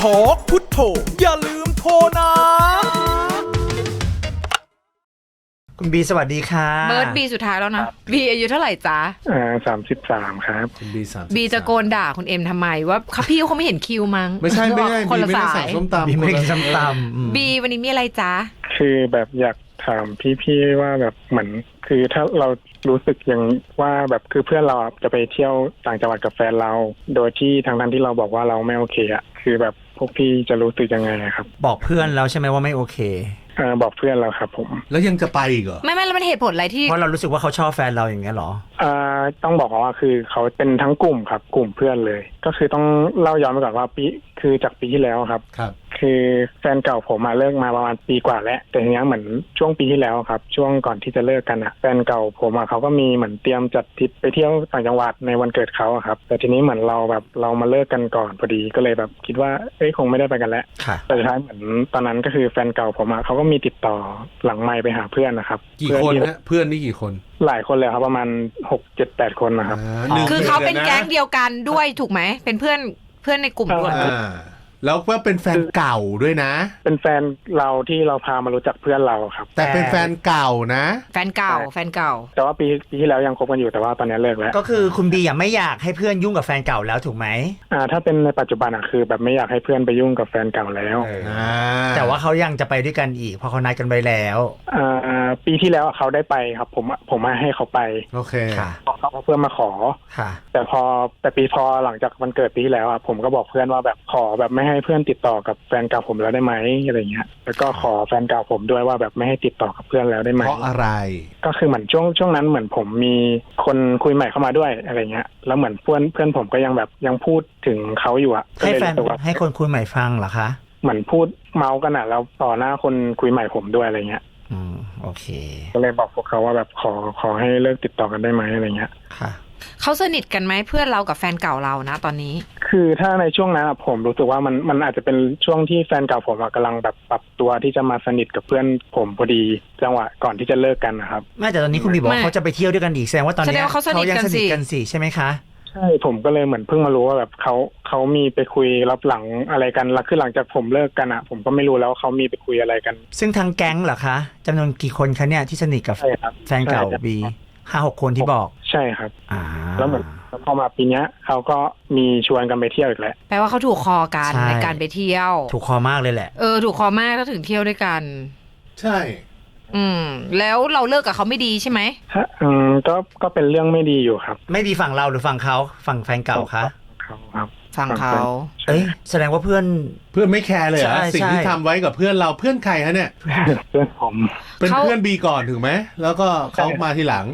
ทอกพุทโธอย่าลืมโทรนะ คุณบีสวัสดีค่ะเบิร์ดบีสุดท้ายแล้วนะบีอายุเท่าไหร่จ๊ะอ่าสามสิบสามครับ คุณบีสามบีจะโกนด่าคุณเอ็มทำไมว่าเขาพี่เขาไม่เห็นคิวมั้งไม่ใช่ไม่ใช่คนบีละไม่ได้สาสั่งยส้มตำบีไม่ได้คนละจำตำอืมบีวันนี้มีอะไรจ๊ะ คือแบบอยากถามพี่ๆว่าแบบเหมือน คือถ้าเรารู้สึกอย่างว่าแบบคือเพื่อนเราอะจะไปเที่ยวต่างจังหวัดกับแฟนเรา โดยที่ทางนั้นที่เราบอกว่าเราไม่โอเคอะคือแบบพ วกพี่จะรู้สึกยังไงอะครับบอกเพื่อนแล้วใช่ไหมว่าไม่โอเคเออบอกเพื่อนเราครับ ผมแล้วยังจะไปอีกเหรอ ไม่ไม่แล้วมันเหตุผลอะไรที่ เพราะเรารู้สึกว่าเขาชอบแฟนเราอย่างเงี้ยเหรอ อ่าต้องบอกก่อนว่าคือเขาเป็นทั้งกลุ่มครับ กลุ่มเพื่อนเลย ก็คือต้องเล่าย้อนไปก่อนว่าปี คือจากปีที่แล้วครับ ครับ คือแฟนเก่าผมมาเลิกมาประมาณปีกว่าแล้ว แต่ทีเนี้ยเหมือนช่วงปีที่แล้วครับ ช่วงก่อนที่จะเลิกกันอะแฟนเก่าผมอะเขาก็มีเหมือนเตรียมจัดทริปไปเที่ยวต่างจังหวัดในวันเกิดเขาอะครับ แต่ทีนี้เหมือนเราแบบเรามาเลิกกันก่อนพอดีก็เลยแบบคิดว่าเอ้ยคงไม่ได้ไปกันแล้ว ค่ะ แต่สุดท้ายเหมือนตอนนั้นก็คือแฟนเก่าผมอะเขาก็มีติดต่อหลังไมค์ไปหาเพื่อนนะครับกี่เพื่อคนที่ฮะเพื่อนนี่กี่คนหลายคนเลยครับประมาณหกเจ็ดแปดคนนะครับ อ่าหนึ่งคือเขาเป็นดืะแก๊งเดียวกันด้วยถูกไหมเป็นเพื่อน เพื่อนในกลุ่มด้วย อ่า แล้วก็เป็นแฟนเก่าด้วยนะ เป็นแฟนเราที่เราพามารู้จักเพื่อนเราครับ แต่เป็นแฟนเก่านะ แฟนเก่า แฟนเก่า แต่ว่าปีปีที่แล้วยังคบกันอยู่แต่ว่าตอนนี้เลิกแล้วก็คือคุณบีอะไม่อยากให้เพื่อนยุ่งกับแฟนเก่าแล้วถูกไหมอ่า ถ้าเป็นในปัจจุบันอะคือแบบไม่อยากให้เพื่อนไปยุ่งกับแฟนเก่าแล้วอ่าแต่ว่าเขายังจะไปด้วยกันอีกเพราะเขานัดกันไปแล้วอ่าปีที่แล้วอะเขาได้ไปครับ ผมผมมาให้เขาไปโอเคค่ะเขาเพื่อนมาขอค่ะ แต่พอแต่ปีพอหลังจากวันเกิดปีที่แล้วอะผมก็บอกเพื่อนว่าแบบขอแบบไม่ให้เพื่อนติดต่อกับแฟนเก่าผมแล้วได้ไหมอะไรเงี้ย แล้วก็ขอแฟนเก่าผมด้วยว่าแบบไม่ให้ติดต่อกับเพื่อนแล้วได้ไหมเพราะอะไร ก็คือเหมือนช่วงช่วงนั้นเหมือนผมมีคนคุยใหม่เข้ามาด้วยอะไรเงี้ย แล้วเหมือนเพื่อนเพื่อนผมก็ยังแบบยังพูดถึงเขาอยู่อะก็ให้เลยแฟนรู้สึกว่าให้คนคุยใหม่ฟังเหรอคะ เหมือนพูดเมาส์กันอะแล้วต่อหน้าคนคุยใหม่ผมด้วยอะไรเงี้ย อืม โอเค ก็เลยบอกพวกเขาว่าแบบขอขอให้เลิกติดต่อกันได้ไหมอะไรเงี้ย ค่ะ เขาสนิทกันไหมเพื่อนเรากับแฟนเก่าเรานะตอนนี้ คือถ้าในช่วงนั้นอะผมรู้สึกว่ามันมันอาจจะเป็นช่วงที่แฟนเก่าผมอะกำลังแบบปรับตัวที่จะมาสนิทกับเพื่อนผมพอดีจังหวะก่อนที่จะเลิกกันนะครับ ไม่แต่ตอนนี้คุณบีบอกไม่ว่าเขาจะไปเที่ยวด้วยกันอีกแสดงว่าตอนแสดเนี้งยว่าเขาสนิทยักันสนิทสิกันสิใช่ไหมคะ ใช่ผมก็เลยเหมือนเพิ่งมารู้ว่าแบบเขาเขามีไปคุยรับหลังอะไรกันแล้วคือหลังจากผมเลิกกันอะผมก็ไม่รู้แล้ววาเขามีไปคุยอะไรกันซึ่งทางแก๊งเหรอคะจำนวนกี่คนคะเนี่ยที่สนิทกับใช่ครับแฟนเก่าใช่ครับบี ห้าหกคนที่บอก ใช่ครับอ่าแล้วเหมือนแล้วพอมาปีเนี้ยเขาก็มีชวนกันไปเที่ยวอีกแล้วแปลว่าเขาถูกคอกันใช่ ในการไปเที่ยว ถูกคอมากเลยแหละ เออ ถูกคอมากถ้าถึงเที่ยวด้วยกัน ใช่ อืม แล้วเราเลิกกับเขาไม่ดีใช่ไหม ฮะอืมก็ก็เป็นเรื่องไม่ดีอยู่ครับไม่ดีฝั่งเราหรือฝั่งเขาฝั่งแฟนเก่าคะเขาครับ ฟังเขา ใช่ เอ้ยแสดงว่าเพื่อน เพื่อนไม่แคร์เลยเหรอใช่สิ่งที่ใช่ ทำไว้กับเพื่อนเราเพื่อนใครฮะเนี่ย เพื่อนผมเป็นเขา เพื่อนบีก่อนถึงไหมแล้วก็เขามาทีหลัง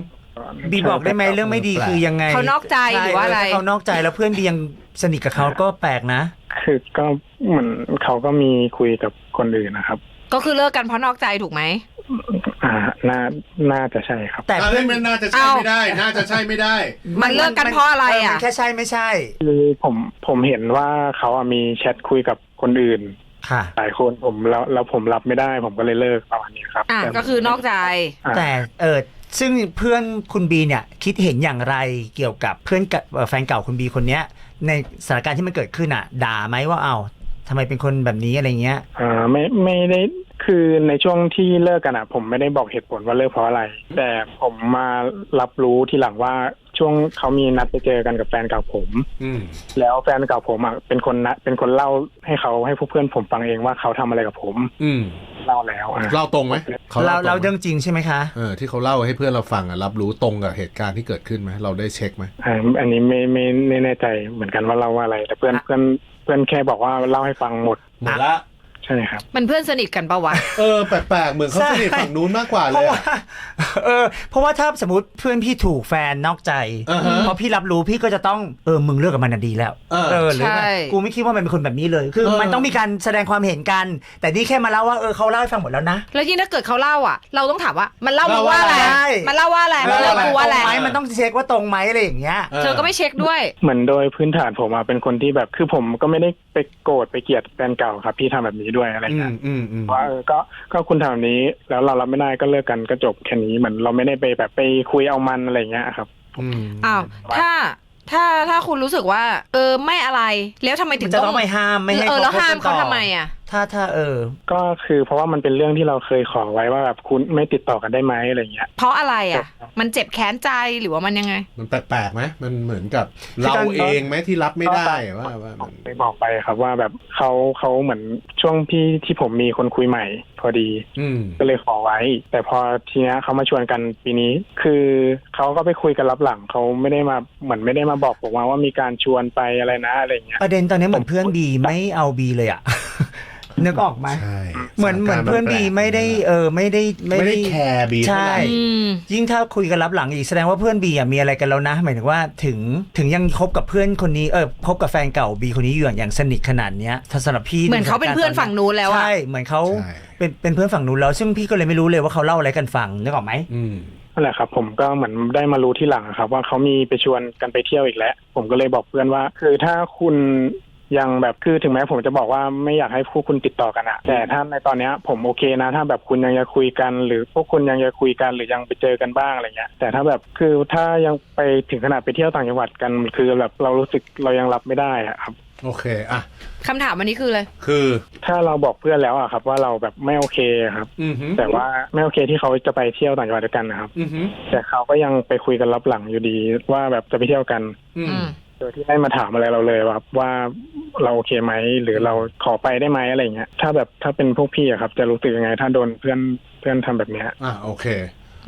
บีบอกได้ไหมเรื่องไม่ดีคือยังไงเขานอกใจหรือว่าอะไรใช่เเขานอกใจแล้วเพื่อนบียังสนิทกับเขาก็แปลกนะ คือก็เหมือนเขาก็มีคุยกับคนอื่นนะครับ ก็คือเลิกกันเพราะนอกใจถูกไหมอ่าน่าน่าจะใช่ครับ แต่แต่เพื่เพื่ออนนมันน่าจะใช่เอ้าไม่ได้ น่าจะใช่ไม่ได้ มันเลิกกันเพราะอะไรอะมันแค่ใช่ไม่ใช่คือผมผมเห็นว่าเขาอะมีแชทคุยกับคนอื่นค่ะหลายคนผมแล้วแล้วผมรับไม่ได้ ผมก็เลยเลิกประมาณนี้ครับ อะแต่ก็คือนอกใจอ่าแต่เออ ซึ่งเพื่อนคุณบีเนี่ยคิดเห็นอย่างไรเกี่ยวกับเพื่อนกับเอ่อแฟนเก่าคุณบีคนเนี้ย ในสถานการณ์ที่มันเกิดขึ้นอะ ด่าไหมว่าเอ้าทำไมเป็นคนแบบนี้อะไรเงี้ย อ่าไม่ไม่ได้คือในช่วงที่เลิกกันอะผมไม่ได้บอกเหตุผลว่าเลิกเพราะอะไร แต่ผมมารับรู้ทีหลังว่า ช่วงเขามีนัดไปเจอกันกับแฟนเก่าผมอืมแล้วแฟนเก่าผมอะเป็นคนนะเป็นคนเล่าให้เขาให้พวกเพื่อนผมฟังเองว่าเขาทำอะไรกับผม อืมเล่าแล้วอะเล่าตรงไหมเขาเราตเรางไหมเรื่องจริงใช่ไหมคะเออที่เขาเล่าให้เพื่อนเราฟังอะรับรู้ตรงกับเหตุการณ์ที่เกิดขึ้นไหมเราได้เช็คไหมอ่าอันนี้ไม่ไม่ไม่แน่ใจเหมือนกันว่าเล่าว่าอะไร แต่เพื่อนอะเพื่อนเพื่อนแค่บอกว่าเล่าให้ฟังหมดหมดละ ใช่ครับ มันเพื่อนสนิทกันปะวะ เออแปลกๆเหมือนเขาสนิทฝั่งนู้นมากกว่าเพเลราะยว่าอะ เออเพราะว่าถ้าสมมติเพื่อนพี่ถูกแฟนนอกใจอ่าฮะพอพี่รับรู้พี่ก็จะต้องเออมึงเลิกกับมันน่ะดีแล้วเออหรือแบบใช่ กูไม่คิดว่ามันเป็นคนแบบนี้เลย คือเออ มันต้องมีการแสดงความเห็นกัน แต่นี่แค่มาเล่าว่าเออเขาเล่าให้ฟังหมดแล้วนะ แล้วยิ่งถ้าเกิดเขาเล่าอะ เราต้องถามว่ามันเล่ามาว่าอะไรเล่าว่าอะไร มันเล่าว่าอะไรมันเลิกกูว่าอะไรตรงไหมมันต้องเช็คว่าตรงไหมอะไรอย่างเงี้ย เธอก็ไม่เช็คด้วย เหมือนโดยพื้นฐานผมอะเป็นคนที่แบบคือผมก็ไม่ได้ไปโกรธไปเกลียดแฟนเก่าครับพี่ทำแบบนี้ด้วยอะไรอืเงี้มยอืมอืมว่าเออก็ก็คุณทำแบบนี้ แล้วเรารับไม่ได้ก็เลิกกันก็จบแค่นี้เหมือนเราไม่ได้ไปแบบไปคุยเอามันอะไรเงี้ยครับอืมอ้าวถ้าถ้าถ้าคุณรู้สึกว่า เออไม่อะไร แล้วทำไมถึมันงจะต้องไม่ห้ามไม่ให้เออแล้วคบห้ามกันเขาต่อทำไมอะถ้าถ้าเออ ก็คือเพราะว่ามันเป็นเรื่องที่เราเคยขอไว้ว่าแบบคุณไม่ติดต่อกันได้ไหมอะไรเงี้ย เพราะอะไรอะ มันเจ็บแค้นใจหรือว่ามันยังไง มันแปลกๆไหมมันเหมือนกับคือเราการเองไหมที่รับไม่ได้ว่าว่าผมันมได้บอกไปครับว่าแบบเขาเขาเหมือนช่วงที่ที่ผมมีคนคุยใหม่ พอดีอืมก็เลยขอไว้ แต่พอทีเนี้ยเขามาชวนกันปีนี้ คือเขาก็ไปคุยกันรับหลังเขาไม่ได้มาเหมือนไม่ได้มาบอกผมว่าว่ามีการชวนไปอะไรนะอะไรเงี้ยประเด็นตอนนี้เหมือนเพื่อนบีไม่เอาบีเลยอะนึกออกไหมใช่เหมือนเหมือนเพื่อนบีสถาการณ์ไม่ได้เออไม่ได้ไม่ได้แคร์บีเท่าไหร่ใช่อืมยิ่งถ้าคุยกันรับหลังอีกแสดงว่าเพื่อนบีอะมีอะไรกันแล้วนะ หมายถึงว่าถึงถึงยังคบกับเพื่อนคนนี้เออคบกับแฟนเก่าบีคนนี้อยู่อย่างอย่างสนิทขนาดเนี้ยถ้าสำหรับพี่เหมือนเขาเป็นเพื่อนฝั่งนู้นแล้วอะใช่เหมือนเขาใช่เป็นเป็นเพื่อนฝั่งนู้นแล้ว ซึ่งพี่ก็เลยไม่รู้เลยว่าเขาเล่าอะไรกันฟังนึกออกไหมอืมนั่นแหละครับผมก็เหมือนได้มารู้ที่หลังอะครับ ว่าเขามีไปชวนกันไปเที่ยวอีกแล้ว ผมก็เลยบอกเพื่อนว่า คือถ้าคุณ ยังแบบคือถึงแม้ผมจะบอกว่าไม่อยากให้พวกคุณติดต่อกันอะแต่ถ้าในตอนเนี้ยผมโอเคนะ ถ้าแบบคุณยังจะคุยกัน หรือพวกคุณยังจะคุยกันหรือยังไปเจอกันบ้างอะไรเงี้ย แต่ถ้าแบบคือถ้ายังไปถึงขนาดไปเที่ยวต่างจังหวัดกันคือแบบเรารู้สึกเรายังรับไม่ได้อะครับ โอเคอะคำถามวันนี้คือเลยคือ ถ้าเราบอกเพื่อนแล้วอะครับ ว่าเราแบบไม่โอเคครับ อือหือแต่ว่าไม่โอเคที่เขาจะไปเที่ยวต่างจังหวัดด้วยกันนะครับ อือหือแต่เขาก็ยังไปคุยกันรับหลังอยู่ดีว่าแบบจะไปเที่ยวกัน อืมอืม โดยที่ไม่มาถามอะไรเราเลยว่าว่าเราโอเคไหมหรือเราขอไปได้ไหมอะไรเงี้ยถ้าแบบถ้าเป็นพวกพี่อะครับ จะรู้สึกยังไง ถ้าโดนเพื่อนเพื่อนทำแบบเนี้ยอะโอเค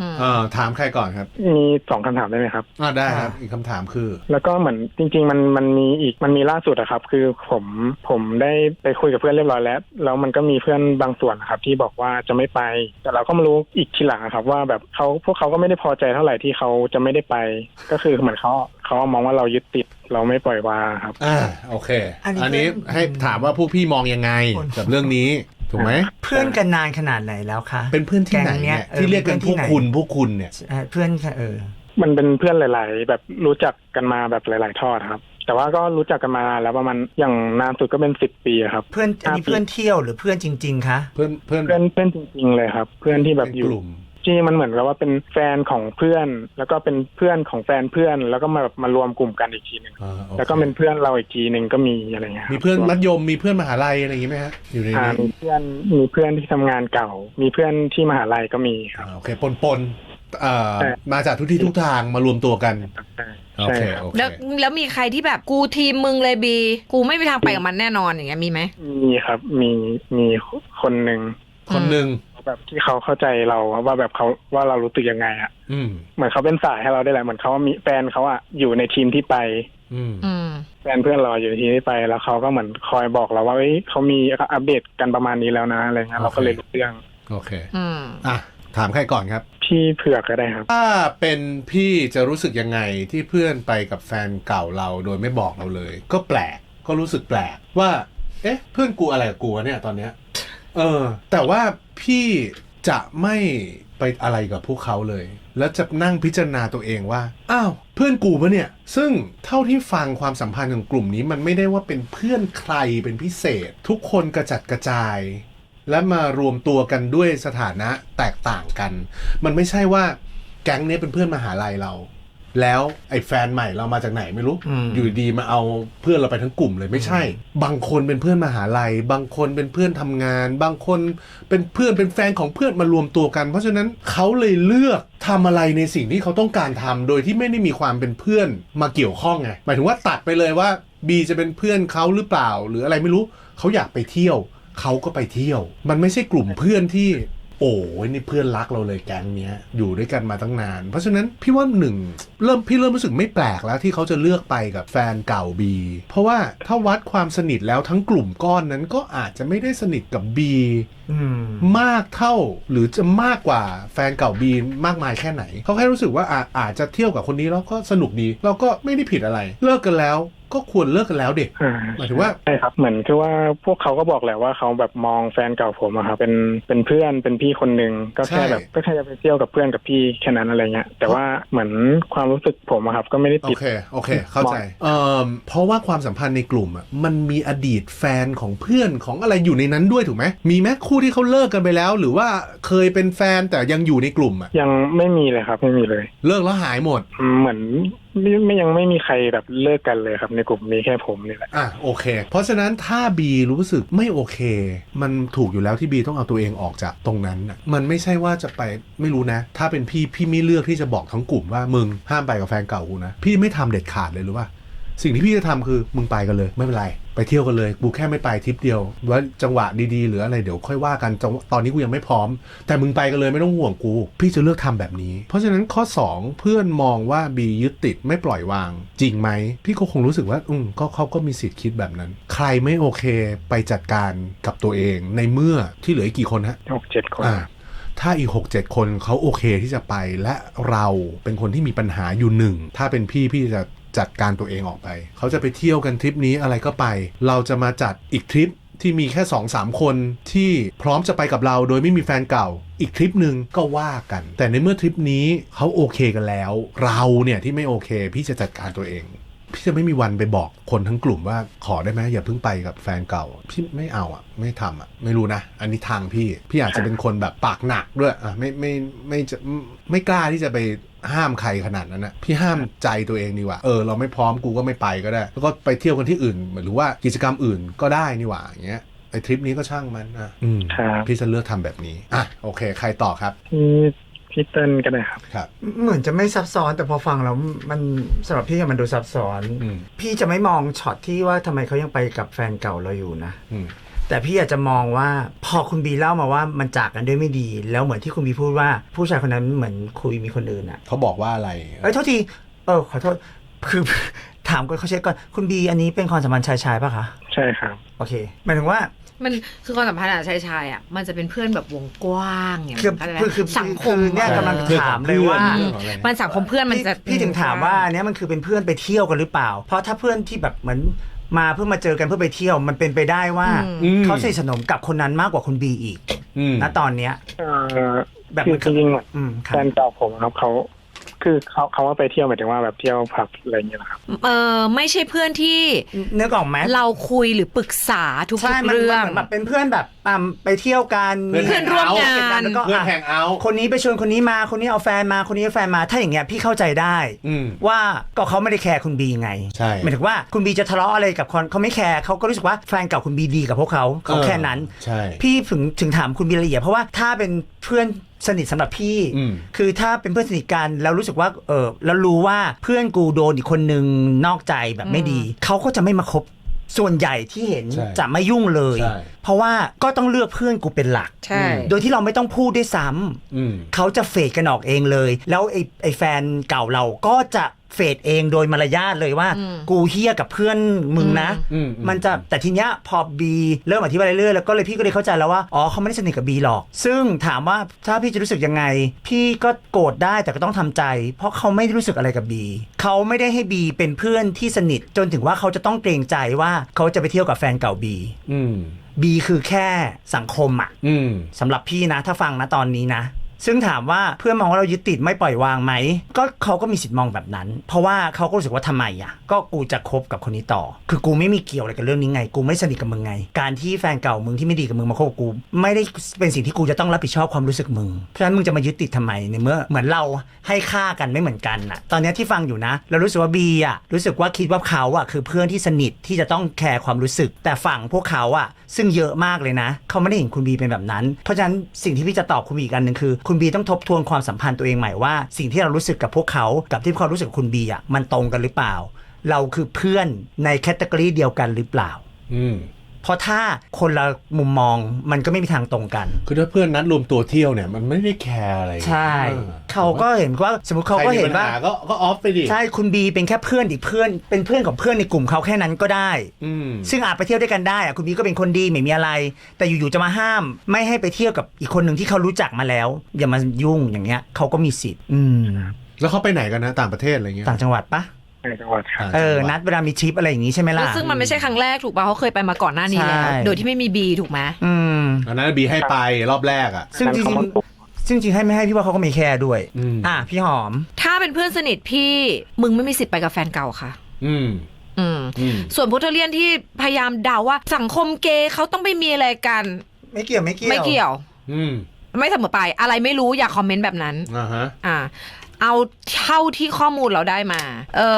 อืมเอ่อถามใครก่อนครับ มีสองคำถามได้ไหมครับอ่าได้ครับ อีกคำถามคือ แล้วก็เหมือนจริง ๆ มันมันมีอีกมันมีล่าสุดอะครับ คือผมผมได้ไปคุยกับเพื่อนเรียบร้อยแล้ว แล้วมันก็มีเพื่อนบางส่วนนะครับที่บอกว่าจะไม่ไป แต่เราก็มารู้อีกทีหลังอะครับ ว่าแบบเขาพวกเขาก็ไม่ได้พอใจเท่าไหร่ที่เขาจะไม่ได้ไป ก็คือเหมือนเขา เขามองว่าเรายึดติดเราไม่ปล่อยวางครับ อ่าโอเค อันนี้ อันนี้ให้ถามว่าพวกพี่มองยังไงกับเรื่องนี้ถูกไหมเพื่อนกันนานขนาดไหนแล้วคะ เป็นเพื่อนที่ไหนแก๊งเนี่ยเออที่เรียกกันเพื่พอนวกที่ไหน คุณพวกคุณเนี่ย เอ่อเพื่อนค่ะเออ มันเป็นเพื่อนหลาย ๆ แบบรู้จักกันมาแบบหลาย ๆ ทอดครับ แต่ว่าก็รู้จักกันมานานแล้วประมาณอย่างนานสุดก็เป็นสิบปีอะครับ เพื่อนอันนี้เพื่อนเที่ยวหรือเพื่อนจริง ๆคะ เพื่อนเพื่อนเพื่อนเพื่อนจริง ๆ เลยครับ เพื่อนที่แบบเป็นอยู่กลุ่ม ที่มันเหมือนกับว่าเป็นแฟนของเพื่อน แล้วก็เป็นเพื่อนของแฟนเพื่อน แล้วก็มาแบบมารวมกลุ่มกันอีกทีหนึ่งอ่าโอคแล้วก็เป็นเพื่อนเราอีกทีหนึ่งก็มีอะไรเงี้ยครับมีเพื่อนมัธยมมีเพื่อนมหาลัยอะไรอย่างงี้ไหมฮะอยู่ในอ่านี้มีเพื่อนมีเพื่อนที่ทำงานเก่า มีเพื่อนที่มหาลัยก็มีครับ อ่าโอเคปนปนเอ่อใช่ มาจากทุกที่ทุกทางมารวมตัวกันใช่โอใช่เคครับโอเคแล้วแล้วมีใครที่แบบกูทีมมึงเลยบี กูไม่มีทางไปกับมันแน่นอนอย่างเงี้ยมีไหม มีครับมีมีคนหนึ่งคนหนึ่ง แบบที่เขาเข้าใจเราว่าแบบเขาว่าเรารู้สึกยังไงอะอืมเหมือนเขาเป็นสายให้เราได้แหละเหมือนเขามีแฟนเขาอะอยู่ในทีมที่ไปอืมอืมแฟนเพื่อนเราอยู่ในทีมที่ไปแล้วเขาก็เหมือนคอยบอกเราว่าเอ้ยเขามีอัปเดตกันประมาณนี้แล้วนะอะไรเงี้ยเราก็เลยรู้เรื่องโอเคอืมอะถามใครก่อนครับ พี่เผือกก็ได้ครับ ถ้าเป็นพี่จะรู้สึกยังไงที่เพื่อนไปกับแฟนเก่าเราโดยไม่บอกเราเลย ก็แปลกก็รู้สึกแปลกว่า เอ๊ะ เพื่อนกูอะไรกับกูวะเนี่ยตอนเนี้ย เออ แต่ว่าพี่จะไม่ไปอะไรกับพวกเขาเลย แล้วจะนั่งพิจารณาตัวเองว่า อ้าว เพื่อนกูปะเนี่ย ซึ่งเท่าที่ฟังความสัมพันธ์ของกลุ่มนี้มันไม่ได้ว่าเป็นเพื่อนใครเป็นพิเศษ ทุกคนกระจัดกระจาย และมารวมตัวกันด้วยสถานะแตกต่างกัน มันไม่ใช่ว่าแก๊งนี้เป็นเพื่อนมหาลัยเรา แล้วไอ้แฟนใหม่เรามาจากไหนไม่รู้ อืม อยู่ดีมาเอาเพื่อนเราไปทั้งกลุ่มเลยไม่ใช่ บางคนเป็นเพื่อนมหาลัย บางคนเป็นเพื่อนทำงาน บางคนเป็นเพื่อนเป็นแฟนของเพื่อนมารวมตัวกัน เพราะฉะนั้นเขาเลยเลือกทำอะไรในสิ่งที่เขาต้องการทำโดยที่ไม่ได้มีความเป็นเพื่อนมาเกี่ยวข้องไงหมายถึงว่าตัดไปเลยว่าบีจะเป็นเพื่อนเขาหรือเปล่า หรืออะไรไม่รู้เขาอยากไปเที่ยวเขาก็ไปเที่ยว มันไม่ใช่กลุ่มเพื่อนที่ โอ้ยนี่เพื่อนรักเราเลยแก๊งเนี้ยอยู่ด้วยกันมาตั้งนาน เพราะฉะนั้นพี่ว่าหนึ่งเริ่มพี่เริ่มรู้สึกไม่แปลกแล้วที่เขาจะเลือกไปกับแฟนเก่าบีเพราะว่าถ้าวัดความสนิทแล้วทั้งกลุ่มก้อนนั้นก็อาจจะไม่ได้สนิทกับบีมมากเท่าหรือจะมากกว่าแฟนเก่าบีมากมายแค่ไหน เขาแค่รู้สึกว่าอาอาจจะเที่ยวกับคนนี้แล้วก็สนุกดีเราก็ไม่ได้ผิดอะไร เลิกกันแล้ว ก็ควรเลิกกันแล้วเด็กอ่าหมายถึงว่าใช่ครับ เหมือนคือว่าพวกเขาก็บอกแหละว่าเขาแบบมองแฟนเก่าผมอะครับเป็นเป็นเพื่อนเป็นพี่คนหนึ่งก็แค่ใช่แบบก็แค่จะไปเที่ยวกับเพื่อนกับพี่แค่นั้นอะไรเงี้ยแต่ว่าเหมือนความรู้สึกผมอะครับ ก็ไม่ได้โอติดเคโอเค เข้าใจเอ่อเพราะว่าความสัมพันธ์ในกลุ่มอะมันมีอดีตแฟนของเพื่อนของอะไรอยู่ในนั้นด้วยถูกไหมมีไหมคู่ที่เขาเลิกกันไปแล้ว หรือว่าเคยเป็นแฟนแต่ยังอยู่ในกลุ่มอะยังไม่มีเลยครับไม่มีเลย เลิกแล้วหายหมด เหมือน ไม่ไม่ยังไม่มีใครแบบเลิกกันเลยครับในกลุ่มมีแค่ผมนี่แหละอะโอเค เพราะฉะนั้นถ้าบีรู้สึกไม่โอเค มันถูกอยู่แล้วที่บีต้องเอาตัวเองออกจากตรงนั้นน่ะมันไม่ใช่ว่าจะไปไม่รู้นะ ถ้าเป็นพี่พี่ไม่เลือกที่จะบอกทั้งกลุ่มว่ามึงห้ามไปกับแฟนเก่ากูนะพี่ไม่ทำเด็ดขาดเลยหรือว่า สิ่งที่พี่จะทำคือมึงไปกันเลยไม่เป็นไร ไปเที่ยวกันเลยกูแค่ไม่ไปทริปเดียวว่าจังหวะดีๆหรืออะไรเดี๋ยวค่อยว่ากันจังหวะตอนนี้กูยังไม่พร้อม แต่มึงไปกันเลยไม่ต้องห่วงกู พี่จะเลือกทำแบบนี้ เพราะฉะนั้นข้อ 2 เพื่อนมองว่าบียึดติดไม่ปล่อยวาง จริงไหม พี่ก็คงรู้สึกว่า อืมก็เขาก็มีสิทธิ์คิดแบบนั้น ใครไม่โอเคไปจัดการกับตัวเองในเมื่อที่เหลืออีกกี่คนฮะหกเจ็ดคนอ่าถ้าอีก 6 7 คนเขาโอเคที่จะไปและเราเป็นคนที่มีปัญหาอยู่หนึ่งถ้าเป็นพี่พี่จะ จัดการตัวเองออกไป เขาจะไปเที่ยวกันทริปนี้อะไรก็ไป เราจะมาจัดอีกทริปที่มีแค่2อสามคนที่พร้อมจะไปกับเราโดยไม่มีแฟนเก่า อีกทริปหนึ่งก็ว่ากัน แต่ในเมื่อทริปนี้เขาโอเคกันแล้ว เราเนี่ยที่ไม่โอเค พี่จะจัดการตัวเอง พี่จะไม่มีวันไปบอกคนทั้งกลุ่มว่าขอได้ไหมอย่าเพิ่งไปกับแฟนเก่า พี่ไม่เอาอะ ไม่ทำอะ ไม่รู้นะ อันนี้ทางพี่ พี่อาจจะเป็นคนแบบปากหนักด้วยอะไม่ไม่ไม่จะไม่กล้าที่จะไป ห้ามใครขนาดนั้นนะพี่ห้ามใจตัวเองดีกว่า เออเราไม่พร้อมกูก็ไม่ไปก็ได้ แล้วก็ไปเที่ยวกันที่อื่นหรือว่ากิจกรรมอื่นก็ได้นี่หว่าอย่างเงี้ยไอทริปนี้ก็ช่างมันอะอืมครับพี่จะเลือกทำแบบนี้อะโอเค ใครต่อครับพี่พี่เติ้ลก็ได้ครับครับ เหมือนจะไม่ซับซ้อนแต่พอฟังแล้วมันสำหรับพี่อะมันดูซับซ้อนอืมพี่จะไม่มองช็อตที่ว่าทำไมเขายังไปกับแฟนเก่าเราอยู่นะอืม แต่พี่อาจจะมองว่าพอคุณบีเล่ามาว่ามันจากกันด้วยไม่ดี แล้วเหมือนที่คุณบีพูดว่าผู้ชายคนนั้นเหมือนคุยมีคนอื่นอะเขาบอกว่าอะไรเอ้ยโทษทีเออขอโทษคือถามก่อนเขาเช็คก่อนคุณบีอันนี้เป็นความสัมพันธ์ชายชายๆป่ะคะใช่ครับโอเคหมายถึงว่ามันคือความสัมพันธ์อะชายชายๆอะมันจะเป็นเพื่อนแบบวงกว้างอย่างคือเข้าใจไหมคือคือสังคมคือเนี่ยกำลังออถามเลยว่าเรื่องของอะไรมันสังคมเพื่อนมันพี่จะพี่ถึงถามว่าอันเนี้ยมันคือเป็นเพื่อนไปเที่ยวกันหรือเปล่า เพราะถ้าเพื่อนที่แบบเหมือน มาเพื่อมาเจอกันเพื่อไปเที่ยวมันเป็นไปได้ว่าอืม เขาสนิทสนมกับคนนั้นมากกว่าคุณบีอีกอืมณตอนเนี้ย เอ่อแบบคือมัน จริงๆอะอืมครัแฟบนเก่าผมครับเขา คือเขาเขาว่าไปเที่ยวหมายถึงว่าแบบเที่ยวผับอะไรอย่างเงี้ยนะครับ เออไม่ใช่เพื่อนที่เนื้อออกไหมเราคุยหรือปรึกษาทุกใช่มันๆเรื่องมันแบบเป็นเพื่อนแบบอ่าไปเที่ยวกันเพื่อน ร่วมงานแล้วก็เพื่อนอะแฮงเอาท์คนนี้ไปชวนคนนี้มาคนนี้เอาแฟนมาคนนี้เอาแฟนมาถ้าอย่างเงี้ยพี่เข้าใจได้ อืม ว่าก็เขาไม่ได้แคร์คุณบีไงใช่หมายถึงว่าคุณบีจะทะเลาะอะไรกับคนเขาไม่แคร์เขาก็รู้สึกว่าแฟนเก่าคุณบีดีกับพวกเขาเขาแค่นั้น ใช่ พี่ถึงถึงถามคุณบีละเอียดเพราะว่าถ้าเป็นเพื่อนสนิทสำหรับพี่ อืม คือถ้าเป็นเพื่อนสนิทกันแล้วรู้สึกว่าเออแล้วรู้ว่าเพื่อนกูโดนอีกคนนึงนอกใจแบบไม่ดี เขาก็จะไม่มาคบส่วนใหญ่ที่เห็นใช่จะไม่ยุ่งเลย ใช่ เพราะว่าก็ต้องเลือกเพื่อนกูเป็นหลัก ใช่ โดยที่เราไม่ต้องพูดด้วยซ้ำ อืม เขาจะเฟดกันออกเองเลย แล้วไอ้ไอ้แฟนเก่าเราก็จะ เฟดเองโดยมารยาทเลยว่าอืมกูเฮี้ยกับเพื่อนมึงนะอืมมันจะแต่ทีเนี้ยพอบีเริ่มอธิบายเรื่อยๆแล้วก็เลยพี่ก็เลยเข้าใจแล้วว่าอ๋อเขาไม่ได้สนิทกับบีหรอก ซึ่งถามว่าถ้าพี่จะรู้สึกยังไง พี่ก็โกรธได้แต่ก็ต้องทำใจ เพราะเขาไม่ได้รู้สึกอะไรกับบีเขาไม่ได้ให้บีเป็นเพื่อนที่สนิท จนถึงว่าเขาจะต้องเกรงใจว่าเขาจะไปเที่ยวกับแฟนเก่าบีอืมบีคือแค่สังคมอะอืมสำหรับพี่นะ ถ้าฟังนะตอนนี้นะ ซึ่งถามว่าเพื่อนมองว่าเรายึดติดไม่ปล่อยวางไหม ก็เขาก็มีสิทธิ์มองแบบนั้น เพราะว่าเขาก็รู้สึกว่าทำไมอะ ก็กูจะคบกับคนนี้ต่อ คือกูไม่มีเกี่ยวอะไรกับเรื่องนี้ไง กูไม่สนิทกับมึงไง การที่แฟนเก่ามึงที่ไม่ดีกับมึงมาคบกู ไม่ได้เป็นสิ่งที่กูจะต้องรับผิดชอบความรู้สึกมึง เพราะฉะนั้นมึงจะมายึดติดทำไมในเมื่อเหมือนเราให้ค่ากันไม่เหมือนกันอะ ตอนนี้ที่ฟังอยู่นะ เรารู้สึกว่าบีอะรู้สึกว่าคิดว่าเขาอะคือเพื่อนที่สนิทที่จะต้องแคร์ความรู้สึก แต่ฝั่งพวกเขาอะซึ่งเยอะมากเลยนะ เขาไม่ได้เห็นคุณบีเป็นแบบนั้น เพราะฉะนั้นสิ่งที่พี่จะตอบคุณบีอีกอันหนึ่งคือคุณบีต้องทบทวนความสัมพันธ์ตัวเองใหม่ว่า สิ่งที่เรารู้สึกกับพวกเขากับที่เขารู้สึกกับคุณบีอะมันตรงกันหรือเปล่า เราคือเพื่อนในแคตตากรีเดียวกันหรือเปล่า อืม ราะถ้าคนละมุมมองมันก็ไม่มีทางตรงกัน คือถ้าเพื่อนนัดรวมตัวเที่ยวเนี่ยมันไม่ได้แคร์อะไรใช่ออเขาก็เห็นว่าสมมติเขาก็เห็นว่าใครมีปัญหก็ก็ออฟไปดิใช่คุณบีเป็นแค่เพื่อนอีกเพื่อน เป็นเพื่อนของเพื่อนในกลุ่มเขาแค่นั้นก็ได้อืมซึ่งอาจไปเที่ยวด้วยกันได้อะคุณบีก็เป็นคนดีไม่มีอะไร แต่อยู่ๆจะมาห้าม ไม่ให้ไปเที่ยวกับอีกคนหนึ่งที่เขารู้จักมาแล้ว อย่ามายุ่งอย่างเงี้ยเขาก็มีสิทธิ์อืมแล้วเขาไปไหนกันนะต่างประเทศอะไรเงี้ยต่างจังหวัดปะ ในจังหวัดครับต่างเอจังอหวัดนัดเวลามีทริปอะไรอย่างงี้ใช่ไหมล่ะซึ่งมันไม่ใช่ครั้งแรกถูกป่ะเขาเคยไปมาก่อนหน้านี้แล้วใช่ โดยที่ไม่มีบีถูกไหมอืม อันนั้นบีให้ไปรอบแรกอะ ซึ่งจริงๆซึ่งจริงๆให้ไม่ให้พี่ว่าเขาก็มีแคร์ด้วย อืม อะพี่หอม ถ้าเป็นเพื่อนสนิทพี่มึงไม่มีสิทธิ์ไปกับแฟนเก่าค่ะ อืม อืม อืม ส่วนพุทธเลียนที่พยายามเดาว่าสังคมเกย์เขาต้องไปมีอะไรกัน ไม่เกี่ยวไม่เกี่ยว ไม่เกี่ยว อืมไม่เสมอไปอะไรไม่รู้อย่าคอมเมนต์แบบนั้น อ่าฮะ อ่า เอาเท่าที่ข้อมูลเราได้มา เอ่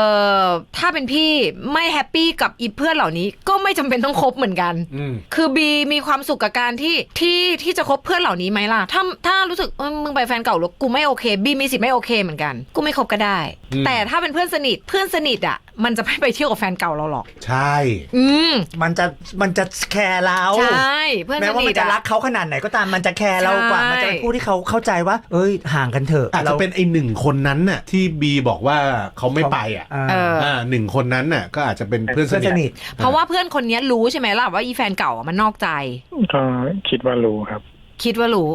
อ ถ้าเป็นพี่ไม่แฮปปี้กับอีเพื่อนเหล่านี้ก็ไม่จำเป็นต้องคบเหมือนกัน อืม คือบีมีความสุขกับการที่ที่ที่จะคบเพื่อนเหล่านี้ไหมล่ะ ถ้าถ้ารู้สึกเออมึงไปแฟนเก่าแล้วกูไม่โอเคบีมีสิทธิ์ไม่โอเคเหมือนกัน กูไม่คบก็ได้ อืม แต่ถ้าเป็นเพื่อนสนิทเพื่อนสนิทอะ มันจะไม่ไปเที่ยวกับแฟนเก่าเราหรอก ใช่ อืม มันจะมันจะแคร์เราใช่เพื่อนแม้สว่านิมัทนจะอะรักเขาขนาดไหนก็ตามมันจะแคร์เรากว่าใช่มันจะเป็นผู้ที่เขาเข้าใจว่า เอ้ย ห่างกันเถอะอาจจะเป็นไอหนึ่งคนนั้นน่ะที่บีบอกว่าเขาไม่ไปอะอ่าเอออ่าหนึ่งคนนั้นน่ะก็อาจจะเป็นเพื่อนสเพื่อนสนินิททเพราะว่าเพื่อนคนนี้รู้ใช่ไหมล่ะว่าอีแฟนเก่าอะมันนอกใจก็คิดว่ารู้ครับ คิดว่ารู้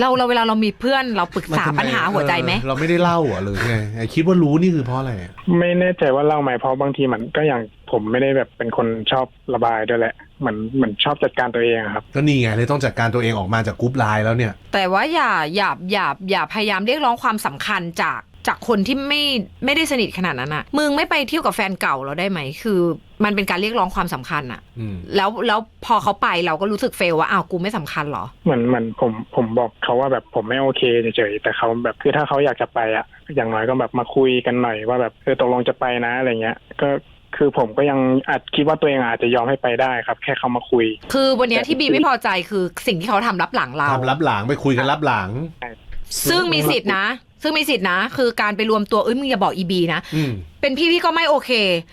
เราเราเวลาเรามีเพื่อนเราปรึกษาปัญหาหัวใจไหม เออเราไม่ได้เล่าอะเลยไงไอ้คิดว่ารู้นี่คือเพราะอะไรอะไม่แน่ใจว่าเล่าไหมเพราะบางทีมันก็อย่างผมไม่ได้แบบเป็นคนชอบระบายด้วยแหละเหมือนเหมือนชอบจัดการตัวเองอะครับ ก็นี่ไงเลยต้องจัดการตัวเองออกมาจากกรุ๊ปไลน์แล้วเนี่ย แต่ว่าอย่าอย่าอย่าอย่าพยายามเรียกร้องความสำคัญจาก จากคนที่ไม่ไม่ได้สนิทขนาดนั้นอะมึงไม่ไปเที่ยวกับแฟนเก่าเราได้ไหม คือมันเป็นการเรียกร้องความสำคัญอะอืมแล้วแล้วพอเขาไปเราก็รู้สึกเฟลว่าอ้าวกูไม่สำคัญเหรอเหมือนเหมือนผมผมบอกเขาว่าแบบผมไม่โอเคเฉยๆแต่เขาแบบคือถ้าเขาอยากจะไปอะอย่างน้อยก็แบบมาคุยกันหน่อยว่าแบบเออตกลงจะไปนะอะไรเงี้ย ก็คือผมก็ยังอาจคิดว่าตัวเองอาจจะยอมให้ไปได้ครับ แค่เขามาคุย คือวันเนี้ยที่บีไม่พอใจคือสิ่งที่เขาทำรับหลังเราทำรับหลังไปคุยกันรับหลัง ซึ่งมีสิทธินะ ซึ่งมีสิทธินะ คือการไปรวมตัวเอ้ยมึงอย่าบอกอีบีนะเป็นพี่พี่ก็ไม่โอเค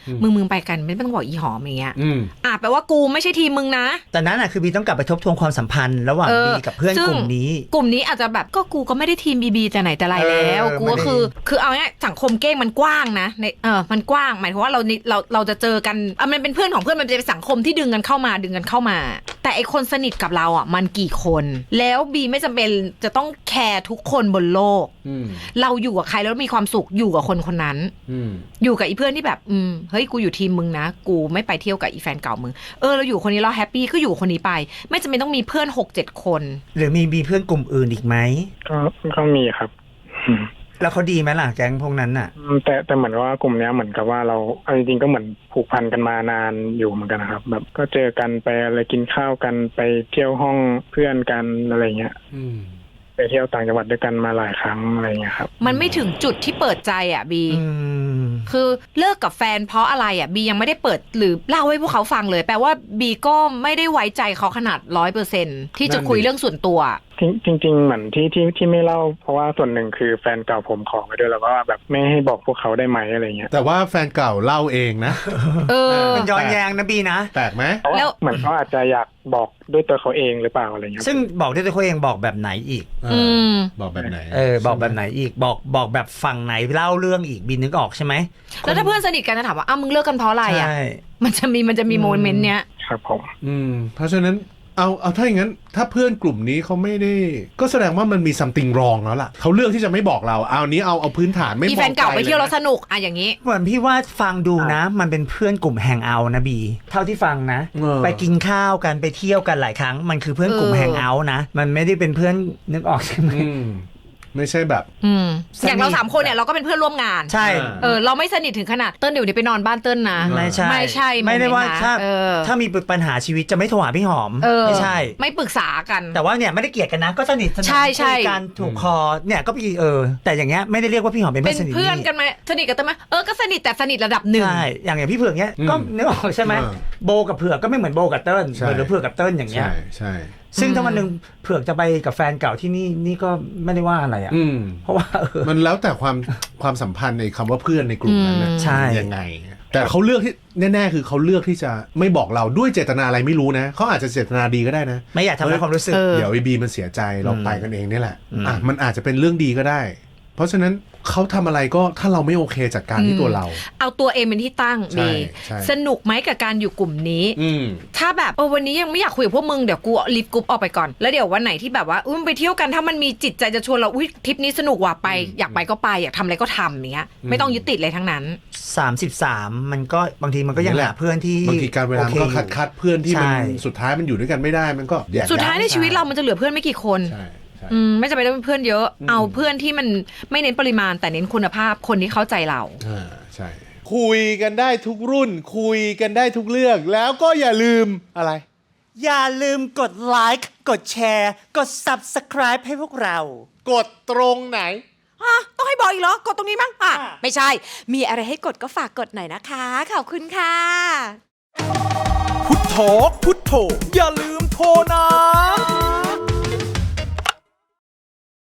อืมมึงมึงไปกันไม่ต้องบอกอีหอมอย่างเงี้ยอืมอะแปลว่ากูไม่ใช่ทีมมึงนะ แต่นั้นอะคือบีต้องกลับไปทบทวนความสัมพันธ์ระหว่างเออบีกับเพื่อนซึ่งกลุ่มนี้ กลุ่มนี้อาจจะแบบก็กูก็ไม่ได้ทีมบีบีแต่ไหนแต่ไรแล้วเออกูก็คือ คือเอาง่ายสังคมเก้งมันกว้างนะในเออมันกว้างหมายถึงว่าเรานี่เราเราจะเจอกันอะมันเป็นเพื่อนของเพื่อนมันจะเป็นสังคมที่ดึงกันเข้ามาดึงกันเข้ามา แต่ไอคนสนิทกับเราอะมันกี่คน แล้วบีไม่จำเป็นจะต้องแคร์ทุกคนบนโลกอืมเราอยู่กับใครแล้วมีความสุขอยู่กับคนคนนั้นอืมอยู่กับอีเพื่อนที่แบบ อืม เฮ้ย กูอยู่ทีมมึงนะ กูไม่ไปเที่ยวกับอีแฟนเก่ามึง เออ เราอยู่คนนี้เราแฮปปี้ก็อยู่กับคนนี้ไป ไม่จำเป็นต้องมีเพื่อนหกเจ็ดคน หรือมีบีเพื่อนกลุ่มอื่นอีกไหมก็ก็มีครับอืมแล้วเขาดีไหมล่ะแก๊งพวกนั้นอะ แต่แต่เหมือนว่ากลุ่มเนี้ยเหมือนกับว่าเราเอาจริงๆก็เหมือนผูกพันกันมานานอยู่เหมือนกันนะครับ แบบก็เจอกันไปอะไรกินข้าวกันไปเที่ยวห้องเพื่อนกันอะไรเงี้ย อืม ไปเที่ยวต่างจังหวัดด้วยกันมาหลายครั้งอะไรเงี้ยครับ มันไม่ถึงจุดที่เปิดใจอะบีอืมคือเลิกกับแฟนเพราะอะไรอะบียังไม่ได้เปิดหรือเล่าให้พวกเขาฟังเลย แปลว่าบีก็ไม่ได้ไว้ใจเขาขนาดร้อยเปอร์เซ็นที่จะคุยเรื่องส่วนตัวจริงจริงๆเหมือนที่ที่ที่ไม่เล่าเพราะว่าส่วนหนึ่งคือแฟนเก่าผมขอไว้ด้วยแล้วก็แบบไม่ให้บอกพวกเขาได้ไหมอะไรเงี้ยแต่ว่าแฟนเก่าเล่าเองนะเออมันย้อนแย้งนะบีนะแปลกไหมเพราะแล้วว่าเหมือนเขาอาจจะอยากบอกด้วยตัวเขาเองหรือเปล่าอะไรเงี้ยซึ่งบอกด้วยตัวเขาเองบอกแบบไหนอีกอืมบอกแบบไหนเออบอกแบบไหนอีกบอกบอกแบบฝั่งไหนเล่าเรื่องอีกบีนึกออกใช่ไหมแล้วถ้าเพื่อนสนิทกันจะถามว่าอ้าวมึงเลิกกันเพราะอะไรอะใช่มันจะมีมันจะมีโมเมนต์เนี้ยครับผมอืมเพราะฉะนั้น เอาเอาถ้าอย่างนั้น ถ้าเพื่อนกลุ่มนี้เขาไม่ได้ ก็แสดงว่ามันมี something wrong แล้วล่ะเขาเลือกที่จะไม่บอกเรา เอานี้เอาเอาพื้นฐานไม่อีแฟนเก่าไปเที่ยวแล้วสสนุกอะอย่างนี้ เหมือนพี่ว่าฟังดูนะ มันเป็นเพื่อนกลุ่มแฮงเอาท์นะบี เท่าที่ฟังนะ ไปกินข้าวกันไปเที่ยวกันหลายครั้ง มันคือเพื่อนกลุ่มเออแฮงเอาท์นะ มันไม่ได้เป็นเพื่อนนึกออกใช่ไหมอืม ไม่ใช่แบบ อืมสนิท อย่างเราสามคนเนี่ยเราก็เป็นเพื่อนร่วมงาน ใช่ อ่า เออเราไม่สนิทถึงขนาดเติ้ลเดี๋ยวนี้ไปนอนบ้านเติ้ลนะ ไม่ใช่ ไม่ใช่ไม่ได้ว่าโมเมนต์นะถ้าเออ ถ้ามีปัญหาชีวิตจะไม่โทรหาพี่หอม เออไม่ใช่ ไม่ปรึกษากัน แต่ว่าเนี่ยไม่ได้เกลียดกันนะ ก็สนิทสนมใช่ใช่ คุยกันถูกคอเนี่ยก็พี่เออ แต่อย่างเงี้ยไม่ได้เรียกว่าพี่หอมเป็นเป็เพื่อนนสนิทเพื่อนกันไหมสนิทกันแต่ไหมเออก็สนิทแต่สนิทระดับหนึ่ง ใช่อย่างอย่างพี่เผือกเนี้ยอืมก็นึกออกใช่ไหมเออโบกับเผือกก็ไม่เหมือนโบกับเติ้ลใช่ หรือเผือกกับเติ้ลอย่างเงี้ย ใช่ใช่ ซึ่งถ้าวันหนึ่งเผือกจะไปกับแฟนเก่าที่นี่นี่ก็ไม่ได้ว่าอะไรอะอืม เพราะว่าเออ มันแล้วแต่ความความสัมพันธ์ในคำว่าเพื่อนในกลุ่มนั้นน่ะอืมใช่ ยังไง แต่เขาเลือกที่แน่ๆ คือเขาเลือกที่จะไม่บอกเราด้วยเจตนาอะไรไม่รู้นะเขาอาจจะเจตนาดีก็ได้นะ ไม่อยากทำให้ความรู้สึก เออ เดี๋ยวไอบีมันเสียใจเราอืมไปกันเองนี่แหละอืมอะ มันอาจจะเป็นเรื่องดีก็ได้ เพราะฉะนั้น เขาทำอะไรก็ถ้าเราไม่โอเคจัดการที่ตัวเรา เอาตัวเองเป็นที่ตั้งใช่ดีใช่ สนุกไหมกับการอยู่กลุ่มนี้ อืม ถ้าแบบเออวันนี้ยังไม่อยากคุยกับพวกมึงเดี๋ยวกูลิฟต์กรุ๊ปออกไปก่อน แล้วเดี๋ยววันไหนที่แบบว่าอุ้ยไปเที่ยวกันถ้ามันมีจิตใจจะชวนเราอุ้ยทริปนี้สนุกว่ะไป อืม อยากไปก็ไปอยากทำอะไรก็ทำอย่างเงี้ยอืมไม่ต้องยึดติดเลยทั้งนั้น สามสิบสามมันก็บางทีมันก็ยังนี่แหหาละเพื่อนที่บางทีการเวลามันก็โอเคคัดคัดเพื่อนที่มันใช่ สุดท้ายมันอยู่ด้วยกันไม่ได้มันก็แยกสุดท้ายในย้ชีวิตเรามันจะเหลือเพื่อนไม่กี่คน ใช่ใช่อืมไม่จำเป็นต้องเป็นเพื่อนเยอะอืมเอาเพื่อนที่มันไม่เน้นปริมาณแต่เน้นคุณภาพคนที่เข้าใจเรา อ่าใช่ คุยกันได้ทุกรุ่น คุยกันได้ทุกเรื่อง แล้วก็อย่าลืมอะไร อย่าลืมกดไลค์กดแชร์ กด subscribe ให้พวกเรา กดตรงไหนอะต้องให้บอกอีกเหรอ กดตรงนี้มั้งอะ อะ ไม่ใช่ มีอะไรให้กดก็ฝากกดหน่อยนะคะ ขอบคุณค่ะ พุทโธพุทโธอย่าลืมโทรนะ